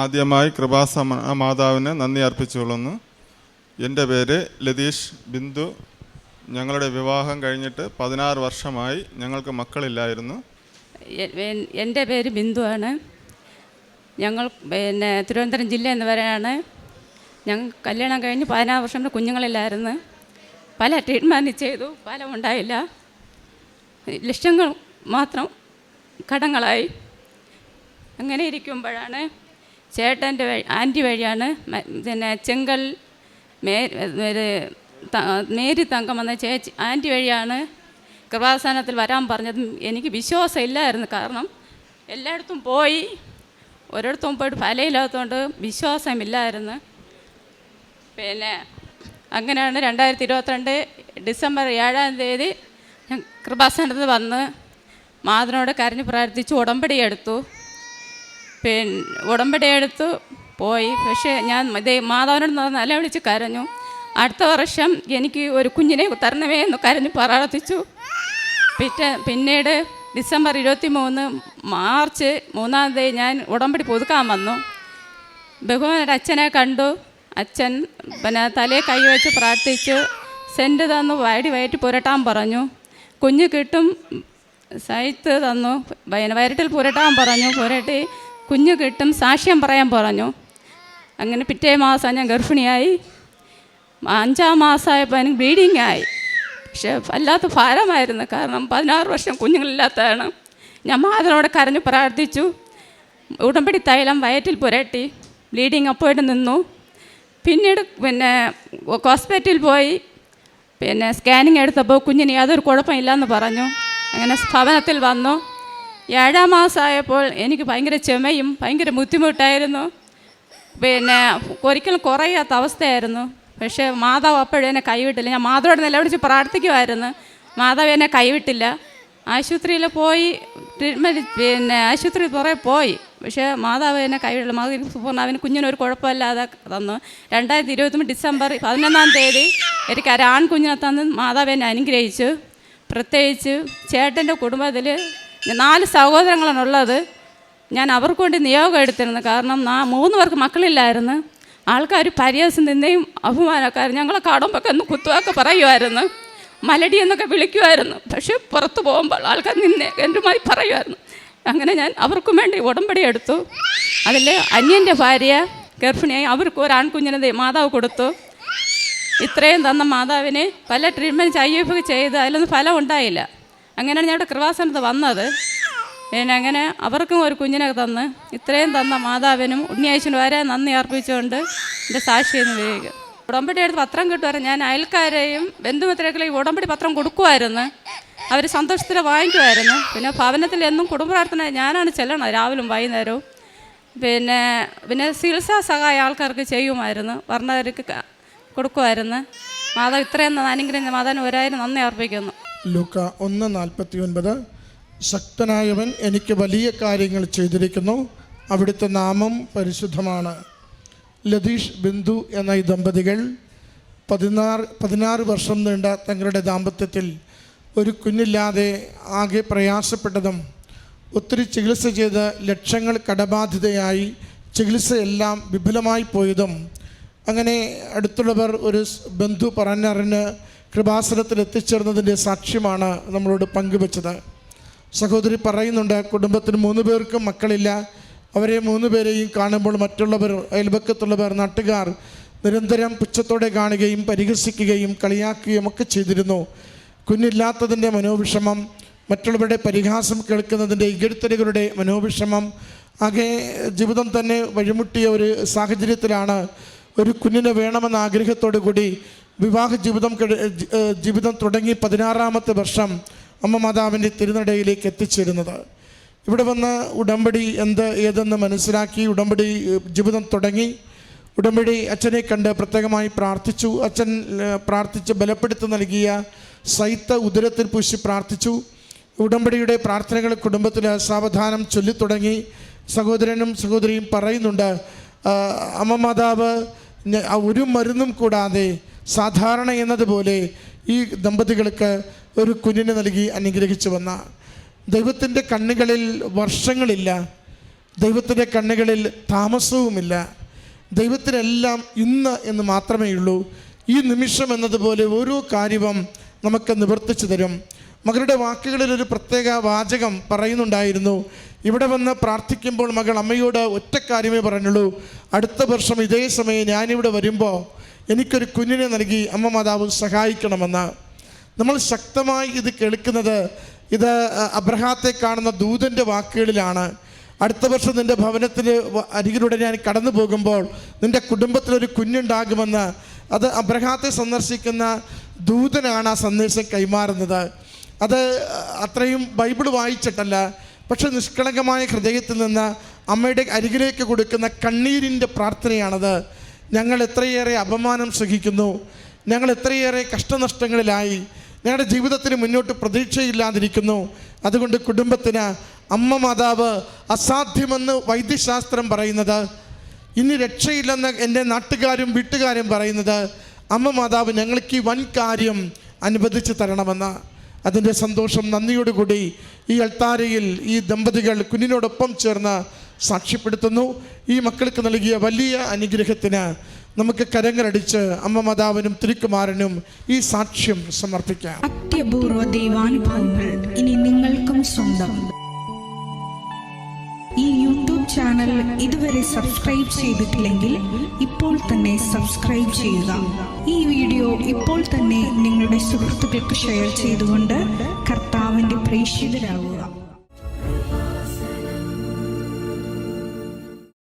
ആദ്യമായി കൃപാസമ മാതാവിന് നന്ദി അർപ്പിച്ചുകൊള്ളുന്നു. എന്റെ പേര് ലതീഷ് ബിന്ദു. ഞങ്ങളുടെ വിവാഹം കഴിഞ്ഞിട്ട് പതിനാറ് വർഷമായി ഞങ്ങൾക്ക് മക്കളില്ലായിരുന്നു. എന്റെ പേര് ബിന്ദു ആണ്. ഞങ്ങൾ പിന്നെ തിരുവനന്തപുരം ജില്ല എന്ന് പറയാണ്. ഞങ്ങൾ കല്യാണം കഴിഞ്ഞ് പതിനാറ് വർഷം കുഞ്ഞുങ്ങളില്ലായിരുന്നു. പല ട്രീറ്റ്മെന്റ് ചെയ്തു പല ഉണ്ടായില്ല. ലക്ഷങ്ങൾ മാത്രം കടങ്ങളായി. അങ്ങനെ ഇരിക്കുമ്പോഴാണ് ചേട്ടന്റെ വഴി ആന്റി വഴിയാണ് പിന്നെ ചെങ്കൽ മേ മേരി തങ്കം വന്ന ചേച്ചി ആന്റി വഴിയാണ് കൃപാസനത്തിൽ വരാൻ പറഞ്ഞതും എനിക്ക് വിശ്വാസം ഇല്ലായിരുന്നു കാരണം എല്ലായിടത്തും പോയി ഒരിടത്തും പോയിട്ട് ഫലയില്ലാത്തതുകൊണ്ട് വിശ്വാസമില്ലായിരുന്നു. പിന്നെ അങ്ങനെയാണ് രണ്ടായിരത്തി ഇരുപത്തിരണ്ട് ഡിസംബർ ഏഴാം തീയതി ഞാൻ കൃപാസനത്തിൽ വന്ന് മാതനോട് കരഞ്ഞ് പ്രാർത്ഥിച്ച് ഉടമ്പടി എടുത്തു. പിന്നെ ഉടമ്പടി എടുത്തു പോയി. പക്ഷേ ഞാൻ ഇതേ മാതാവിനോട് നില വിളിച്ച് കരഞ്ഞു. അടുത്ത വർഷം എനിക്ക് ഒരു കുഞ്ഞിനെ തരണമേ എന്ന് കരഞ്ഞ് പ്രാർത്ഥിച്ചു. പിറ്റേ പിന്നീട് ഡിസംബർ ഇരുപത്തി മൂന്ന് മാർച്ച് മൂന്നാം തീയതി ഞാൻ ഉടമ്പടി പുതുക്കാൻ വന്നു. ബഹുമാനയുടെ അച്ഛനെ കണ്ടു. അച്ഛൻ പിന്നെ തലയെ കൈവച്ച് പ്രാർത്ഥിച്ചു. സെന്റ് തന്നു വയടി വയറ്റി പുരട്ടാൻ പറഞ്ഞു. കുഞ്ഞ് കിട്ടും സൈത്ത് തന്നു വയറ്റിൽ പുരട്ടാൻ പറഞ്ഞു. പുരട്ടി കുഞ്ഞ് കിട്ടും സാക്ഷ്യം പറയാൻ പറഞ്ഞു. അങ്ങനെ പിറ്റേ മാസം ഞാൻ ഗർഭിണിയായി. അഞ്ചാം മാസമായപ്പോൾ എനിക്ക് ബ്ലീഡിങ് ആയി. പക്ഷേ വല്ലാത്ത ഭാരമായിരുന്നു. കാരണം പതിനാറ് വർഷം കുഞ്ഞുങ്ങളില്ലാത്തതാണ്. ഞാൻ മാതനോട് കരഞ്ഞു പ്രാർത്ഥിച്ചു. ഉടമ്പടി തൈലം വയറ്റിൽ പുരട്ടി. ബ്ലീഡിങ് അപ്പോയിട്ട് നിന്നു. പിന്നീട് പിന്നെ ഹോസ്പിറ്റലിൽ പോയി. പിന്നെ സ്കാനിങ് എടുത്തപ്പോൾ കുഞ്ഞിന് യാതൊരു കുഴപ്പമില്ലെന്ന് പറഞ്ഞു. അങ്ങനെ ഭവനത്തിൽ വന്നു. ഏഴാം മാസമായപ്പോൾ എനിക്ക് ഭയങ്കര ചുമയും ഭയങ്കര ബുദ്ധിമുട്ടായിരുന്നു. പിന്നെ ഒരിക്കലും കുറയാത്ത അവസ്ഥയായിരുന്നു. പക്ഷേ മാതാവ് അപ്പോഴും എന്നെ കൈവിട്ടില്ല. ഞാൻ മാതാവോട് നിലവിളിച്ച് പ്രാർത്ഥിക്കുമായിരുന്നു. മാതാവ് എന്നെ കൈവിട്ടില്ല. ആശുപത്രിയിൽ പോയി ട്രീറ്റ്മെന്റ് പിന്നെ ആശുപത്രിയിൽ കുറേ പോയി. പക്ഷേ മാതാവ് എന്നെ കൈവിട്ടില്ല. മാതാവ് പൂർണ അവന് കുഞ്ഞിനൊരു കുഴപ്പമില്ലാതെ തന്നു. രണ്ടായിരത്തി ഇരുപത്തി ഡിസംബർ പതിനൊന്നാം തീയതി എനിക്ക് ഒരു ആൺകുഞ്ഞിനെ തന്ന് മാതാവ് എന്നെ അനുഗ്രഹിച്ചു. പ്രത്യേകിച്ച് ചേട്ടന്റെ കുടുംബത്തിൽ നാല് സഹോദരങ്ങളാണുള്ളത്. ഞാൻ അവർക്ക് വേണ്ടി നിയോഗം എടുത്തിരുന്നു. കാരണം നാ മൂന്ന് പേർക്ക് മക്കളില്ലായിരുന്നു. ആൾക്കാർ പരിഹാസം നിന്നെയും അപമാനക്കാർ ഞങ്ങളെ കാണുമ്പോൾ ഒന്ന് കുത്തുവാക്ക് പറയുമായിരുന്നു മലടി എന്നൊക്കെ വിളിക്കുമായിരുന്നു പക്ഷേ പുറത്ത് പോകുമ്പോൾ ആൾക്കാർ നിന്നെ എന്റെമായി പറയുമായിരുന്നു അങ്ങനെ ഞാൻ അവർക്കും വേണ്ടി ഉടമ്പടി എടുത്തു. അതിൽ അന്യന്റെ ഭാര്യ ഗർഭിണിയായി അവർക്ക് ഒരു ആൺകുഞ്ഞിനെ മാതാവ് കൊടുത്തു. ഇത്രയും തന്ന മാതാവിനെ പല ട്രീറ്റ്മെന്റ് ഐ ചെയ്ത് അതിലൊന്നും ഫലം ഉണ്ടായില്ല. അങ്ങനെയാണ് ഞങ്ങളുടെ കൃപാസനത്ത് വന്നത്. പിന്നെ അങ്ങനെ അവർക്കും ഒരു കുഞ്ഞിനെ തന്ന് ഇത്രയും തന്ന മാതാവിനും ഉണ്ണിയാഴ്ചനും വരെ നന്ദി അർപ്പിച്ചുകൊണ്ട് എന്റെ സാക്ഷി എന്ന് ഉപയോഗിക്കും ഉടമ്പടി എടുത്ത് പത്രം കിട്ടുമായിരുന്നു ഞാൻ അയൽക്കാരെയും ബന്ധുമിത്രങ്ങളെയും ഉടമ്പടി പത്രം കൊടുക്കുമായിരുന്നു അവർ സന്തോഷത്തിൽ വാങ്ങിക്കുമായിരുന്നു പിന്നെ ഭവനത്തിൽ എന്നും കുടുംബപ്രാർത്ഥന ഞാനാണ് ചെല്ലണം രാവിലും വൈകുന്നേരവും. പിന്നെ പിന്നെ ചികിത്സാ സഹായ ആൾക്കാർക്ക് ചെയ്യുമായിരുന്നു. വർണവർക്ക് കൊടുക്കുമായിരുന്നു മാതാവ് ഇത്രയും അനുഗ്രഹം മാതാവിന് ഒരായിരം നന്ദി അർപ്പിക്കുന്നു. ലൂക്ക ഒന്ന് നാൽപ്പത്തി ഒൻപത് ശക്തനായവൻ എനിക്ക് വലിയ കാര്യങ്ങൾ ചെയ്തിരിക്കുന്നു. അവിടുത്തെ നാമം പരിശുദ്ധമാണ്. ലതീഷ് ബിന്ദു എന്ന ഈ ദമ്പതികൾ പതിനാറ് പതിനാറ് വർഷം നീണ്ട തങ്ങളുടെ ദാമ്പത്യത്തിൽ ഒരു കുഞ്ഞില്ലാതെ ആകെ പ്രയാസപ്പെട്ടതും ഒത്തിരി ചികിത്സ ചെയ്ത് ലക്ഷങ്ങൾ കടബാധിതയായി ചികിത്സയെല്ലാം വിപുലമായി പോയതും. അങ്ങനെ അടുത്തുള്ളവർ ഒരു ബന്ധു പറഞ്ഞറിഞ്ഞ് കൃപാസനത്തിൽ എത്തിച്ചേർന്നതിന്റെ സാക്ഷ്യമാണ് നമ്മളോട് പങ്കുവച്ചത്. സഹോദരി പറയുന്നുണ്ട് കുടുംബത്തിന് മൂന്ന് പേർക്കും മക്കളില്ല. അവരെ മൂന്ന് പേരെയും കാണുമ്പോൾ മറ്റുള്ളവർ അയൽപക്കത്തുള്ളവർ നാട്ടുകാർ നിരന്തരം പുച്ഛത്തോടെ കാണുകയും പരിഹസിക്കുകയും കളിയാക്കുകയും ഒക്കെ ചെയ്തിരുന്നു. കുഞ്ഞില്ലാത്തതിന്റെ മനോവിഷമം മറ്റുള്ളവരുടെ പരിഹാസം കേൾക്കുന്നതിന്റെ ഇകഴ്ത്തലുകളുടെ മനോവിഷമം ആകെ ജീവിതം തന്നെ വഴിമുട്ടിയ ഒരു സാഹചര്യത്തിലാണ് ഒരു കുഞ്ഞിനെ വേണമെന്ന ആഗ്രഹത്തോടു കൂടി വിവാഹ ജീവിതം ജീവിതം തുടങ്ങി പതിനാറാമത്തെ വർഷം അമ്മ മാതാവിന്റെ തിരുനടയിലേക്ക് എത്തിച്ചേരുന്നത്. ഇവിടെ വന്ന് ഉടമ്പടി എന്ത് ഏതെന്ന് മനസ്സിലാക്കി ഉടമ്പടി ജീവിതം തുടങ്ങി. ഉടമ്പടി അച്ഛനെ കണ്ട് പ്രത്യേകമായി പ്രാർത്ഥിച്ചു. അച്ഛൻ പ്രാർത്ഥിച്ച് ബലപ്പെടുത്തി നൽകിയ സൈത്ത ഉദരത്തിൽ പൂശി പ്രാർത്ഥിച്ചു. ഉടമ്പടിയുടെ പ്രാർത്ഥനകൾ കുടുംബത്തിൽ സാവധാനം ചൊല്ലിത്തുടങ്ങി സഹോദരനും സഹോദരിയും പറയുന്നുണ്ട് അമ്മ മാതാവ് ഒരു മരുന്നും കൂടാതെ സാധാരണ എന്നതുപോലെ ഈ ദമ്പതികൾക്ക് ഒരു കുഞ്ഞിനെ നൽകി അനുഗ്രഹിച്ചു വന്ന ദൈവത്തിന്റെ കണ്ണുകളിൽ വർഷങ്ങളില്ല ദൈവത്തിന്റെ കണ്ണുകളിൽ താമസവുമില്ല ദൈവത്തിനെല്ലാം ഇന്ന് എന്ന് മാത്രമേ ഉള്ളൂ. ഈ നിമിഷം എന്നതുപോലെ ഓരോ കാര്യവും നമുക്ക് നിവർത്തിച്ചു തരും. മകളുടെ വാക്കുകളിൽ ഒരു പ്രത്യേക വാചകം പറയുന്നുണ്ടായിരുന്നു. ഇവിടെ വന്ന് പ്രാർത്ഥിക്കുമ്പോൾ മകൾ അമ്മയോട് ഒറ്റ കാര്യമേ പറഞ്ഞുള്ളൂ. അടുത്ത വർഷം ഇതേ സമയം ഞാനിവിടെ വരുമ്പോൾ എനിക്കൊരു കുഞ്ഞിനെ നൽകി അമ്മ മാതാവ് സഹായിക്കണമെന്ന് നമ്മൾ ശക്തമായി ഇത് കേൾക്കുന്നത് ഇത് അബ്രഹാത്തെ കാണുന്ന ദൂതന്റെ വാക്കുകളിലാണ്. അടുത്ത വർഷം നിന്റെ ഭവനത്തിൽ അരികിലൂടെ ഞാൻ കടന്നു പോകുമ്പോൾ നിന്റെ കുടുംബത്തിലൊരു കുഞ്ഞുണ്ടാകുമെന്ന് അത് അബ്രഹാത്തെ സന്ദർശിക്കുന്ന ദൂതനാണ് ആ സന്ദേശം കൈമാറുന്നത്. അത് അത്രയും ബൈബിൾ വായിച്ചിട്ടല്ല പക്ഷെ നിഷ്കളങ്കമായ ഹൃദയത്തിൽ നിന്ന് അമ്മയുടെ അരികിലേക്ക് കൊടുക്കുന്ന കണ്ണീരിന്റെ പ്രാർത്ഥനയാണത്. ഞങ്ങൾ എത്രയേറെ അപമാനം സഹിക്കുന്നു. ഞങ്ങൾ എത്രയേറെ കഷ്ടനഷ്ടങ്ങളിലായി. ഞങ്ങളുടെ ജീവിതത്തിന് മുന്നോട്ട് പ്രതീക്ഷയില്ലാതിരിക്കുന്നു. അതുകൊണ്ട് കുടുംബത്തിന് അമ്മ മാതാവ് അസാധ്യമെന്ന് വൈദ്യശാസ്ത്രം പറയുന്നത്. ഇനി രക്ഷയില്ലെന്ന് എന്റെ നാട്ടുകാരും വീട്ടുകാരും പറയുന്നത് അമ്മ മാതാവ് ഞങ്ങൾക്ക് ഈ വൻ കാര്യം അനുവദിച്ച് തരണമെന്ന്. അതിന്റെ സന്തോഷം നന്ദിയോടുകൂടി ഈ അൾത്താരയിൽ ഈ ദമ്പതികൾ കുഞ്ഞിനോടൊപ്പം ചേർന്ന് സാക്ഷ്യപ്പെടുത്തുന്നു. ഈ മക്കൾക്ക് നൽകിയ വലിയ അനുഗ്രഹത്തിന് നമുക്ക് കരങ്ങളടിച്ച് അമ്മ മാതാവിനും തിരുക്കുമാരനും ഈ സാക്ഷ്യം സമർപ്പിക്കാം. അത്യപൂർവ ദൈവാനുഭവങ്ങൾ ഇനി നിങ്ങൾക്കും സ്വന്തം. ഈ യൂട്യൂബ് ചാനൽ ഇതുവരെ സബ്സ്ക്രൈബ് ചെയ്തിട്ടില്ലെങ്കിൽ ഇപ്പോൾ തന്നെ സബ്സ്ക്രൈബ് ചെയ്യുക. ഈ വീഡിയോ ഇപ്പോൾ തന്നെ നിങ്ങളുടെ സുഹൃത്തുക്കൾക്ക് ഷെയർ ചെയ്തുകൊണ്ട് കർത്താവിന്റെ പ്രേക്ഷിതരാകുക